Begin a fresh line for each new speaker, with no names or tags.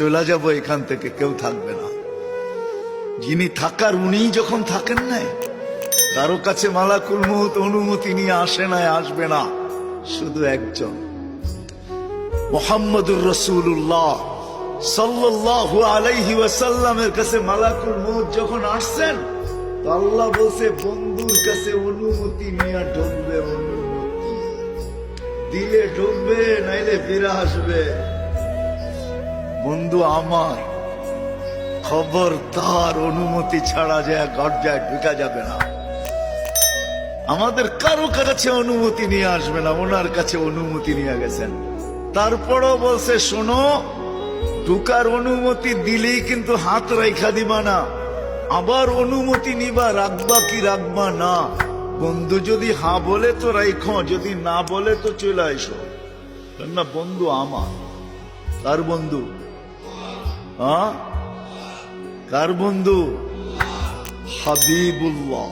চলে যাব এখান থেকে, কেউ থাকবে না। যিনি থাকার উনি যখন থাকেন নাই, কারও কাছে মালাকুল মুহূর্ত অনুমতি নিয়ে আসে নাই, আসবে না, শুধু একজন। মোহাম্মদুর রসুল্লাহ সাল্লাল্লাহু আলাইহি ওয়াসাল্লামের কাছে মালাকুল মউত যখন আসছেন আল্লাহ বলছে, বন্ধুর কাছে অনুমতি নিয়ে ঢুকবে অনুমতি। দিলে ঢুকবে নাইলে ফিরে আসবে। বন্ধু আমার খবর তার অনুমতি ছাড়া যায় গর্জায় ঢুকা যাবে না। আমাদের কারও কাছে অনুমতি নিয়ে আসবে না, ওনার কাছে অনুমতি নিয়ে গেছেন। তারপরও বলছে, শোনো, ঢুকার অনুমতি দিলেই কিন্তু হাত রেখা দিবা না। আবার অনুমতি নিবা, রাখবা কি রাখবা না। বন্ধু যদি হা বলে তো রাইখো, যদি না বলে তো চলে আইসো। না, বন্ধু আমার, তার বন্ধু কার বন্ধু? হাবিবুল্লাহ।